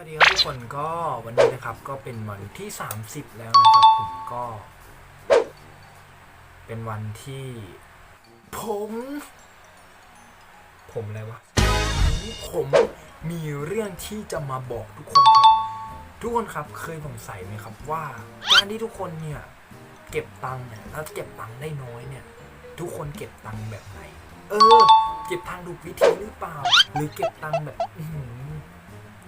วัสดีครับทุกคนก็วันนี้นะครับก็เป็นวันที่ 30 แล้วนะครับผมก็ เป็นวันที่ ผม ผมอะไรวะผมมีเรื่องที่จะมาบอกทุกคนครับทุกคนครับเคยสงสัยไหมครับว่า การที่ทุกคนเนี่ยเก็บตังค์เนี่ยแล้วเก็บตังค์ได้น้อยเนี่ย ทุกคนเก็บตังค์แบบไหน เออ เก็บทางถูวิธีหรือเปล่า หรือเก็บตังค์แบบ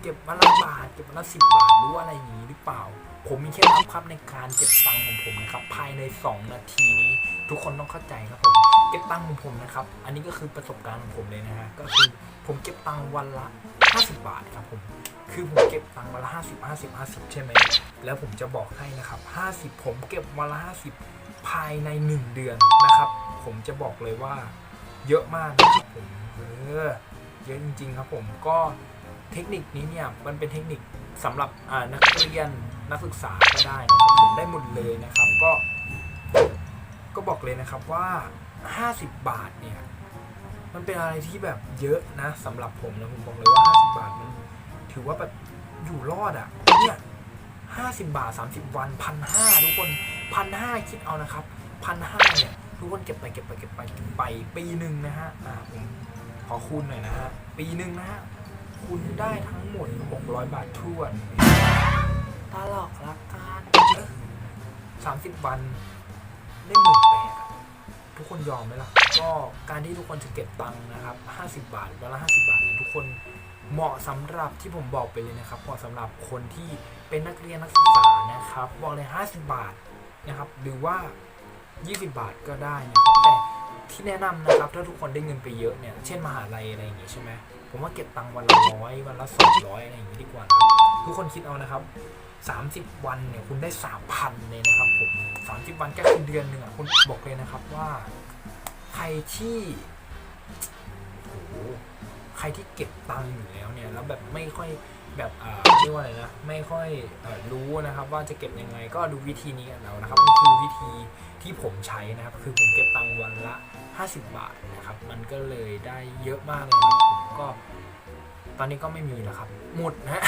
เก็บวันละบาทเก็บวันละสิบบาทหรือว่าอะไรอย่างนี้หรือเปล่า ผมมีเคล็ดลับครับในการเก็บตังค์ของผมนะครับภายใน 2 นาทีนี้ ทุกคนต้องเข้าใจครับผมเก็บตังค์ของผมนะครับ อันนี้ก็คือประสบการณ์ของผมเลยนะฮะก็คือผมเก็บตังค์วันละ 50 บาทครับผมคือผมเก็บตังค์วันละ50 50 50 ใช่ไหมแล้วผมจะบอกให้นะครับ 50 ผมเก็บวันละ 50 ภายใน 1 เดือนนะครับ ผมจะบอกเลยว่าเยอะมากนะครับผมเออเยอะจริง ๆ ครับผมก็ เทคนิคนี้เนี่ยมันเป็นเทคนิคสำหรับนักเรียนนักศึกษาก็ได้นะครับผมได้หมดเลยนะครับก็ก็บอกเลยนะครับว่า 50 บาทเนี่ยมันเป็นอะไรที่แบบเยอะนะสำหรับผมนะผมบอกเลยว่า 50 บาทมันถือว่าแบบอยู่รอดอะ่ะเนี่ย50 บาท 30 วันพันห้าทุกคนพันห้าคิดเอานะครับพันห้าเนี่ยทุกคนเก็บไปเก็บไปเก็บไปเก็บไปปีหนึ่งนะฮะอ่าผมขอคูณหน่อยนะฮะปีหนึ่งนะฮะ คุณได้ทั้งหมด 600 บาททวนตลอกละกันสามสิบวันได้หมื่นแปดทุกคนยอมไหมล่ะ ก็การที่ทุกคนจะเก็บตังค์นะครับ 50 บาทวันละ 50 บาทเนี่ยทุกคนเหมาะสำหรับที่ผมบอกไปเลยนะครับเหมาะสำหรับคนที่เป็นนักเรียนนักศึกษานะครับบอกเลย 50 บาทนะครับ หรือว่า 20 บาทก็ได้นะครับแต่ ที่แนะนำนะครับ ถ้าทุกคนได้เงินไปเยอะเนี่ย เช่นมหาลัยอะไรอย่างงี้ใช่ไหมผมว่าเก็บตังค์วันละร้อยวันละสองร้อยอะไรอย่างงี้ดีกว่า ทุกคนคิดเอานะครับ30 วันเนี่ยคุณได้3,000เลยนะครับผม30 วันก็คือเดือนหนึ่งอะคุณบอกเลยนะครับว่า ใครที่โอ้โหใครที่เก็บตังค์อยู่แล้วเนี่ยแล้วแบบไม่ค่อยแบบอ่าเรียกว่าอะไรนะไม่ค่อยเอ่อรู้นะครับ ว่าจะเก็บยังไงก็ดูวิธีนี้กันเอานะครับนี่คือวิธีที่ผมใช้นะครับ คือผมเก็บตังค์วันละ 50 บาทนะครับ มันก็เลยได้เยอะมากเลยครับผมก็ตอนนี้ก็ไม่มีแล้วครับ หมดนะ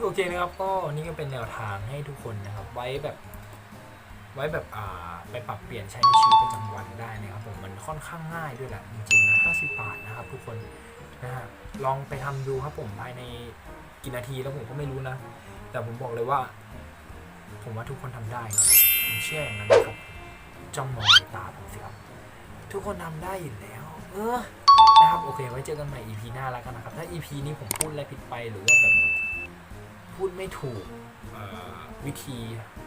โอเคนะครับก็นี่ก็เป็นแนวทางให้ทุกคนนะครับ ไว้แบบ ไว้แบบอ่าไปปรับเปลี่ยนใช้ในชีวิตประจำวันได้นะครับผมมันค่อนข้างง่ายด้วยแหละจริงๆนะ50 บาทนะครับ ทุกคนนะฮะลองไปทำดูครับผมภายในกี่นาทีแล้วผมก็ไม่รู้นะ แต่ผมบอกเลยว่า ผมว่าทุกคนทำได้ครับผมเชื่ออย่างนั้นนะครับ จ้องมองในตาผมสิครับ ทุกคนทำได้อยู่แล้ว เออ นะครับ โอเค ไว้เจอกันใหม่ EP หน้าแล้วกันนะครับ ถ้า EP นี้ผมพูดอะไรผิดไปหรือว่าแบบพูดไม่ถูกวิธี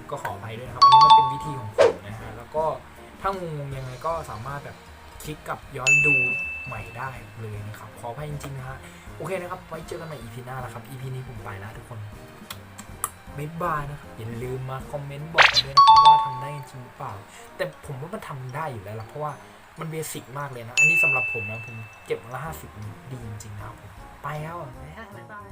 ก็ขออภัยด้วยนะครับ อันนี้มันเป็นวิธีของผมนะฮะ แล้วก็ถ้างงยังไงก็สามารถแบบคลิกกับย้อนดูใหม่ได้เลยนะครับ ขออภัยจริงๆนะฮะ โอเคนะครับ ไว้เจอกันใหม่ EP หน้าแล้วครับ EP นี้ผมไปแล้วทุกคน บ๊ายบายนะครับอย่าลืมมาคอมเมนต์บอกกันด้วยนะครับว่าทำได้จริงหรือเปล่า แต่ผมว่ามันทำได้อยู่แล้วล่ะเพราะว่ามันเบสิกมากเลยนะ อันนี้สำหรับผมนะ ผมเก็บมาละห้าสิบดีจริงๆนะครับผมไปแล้วอะบ๊ายบาย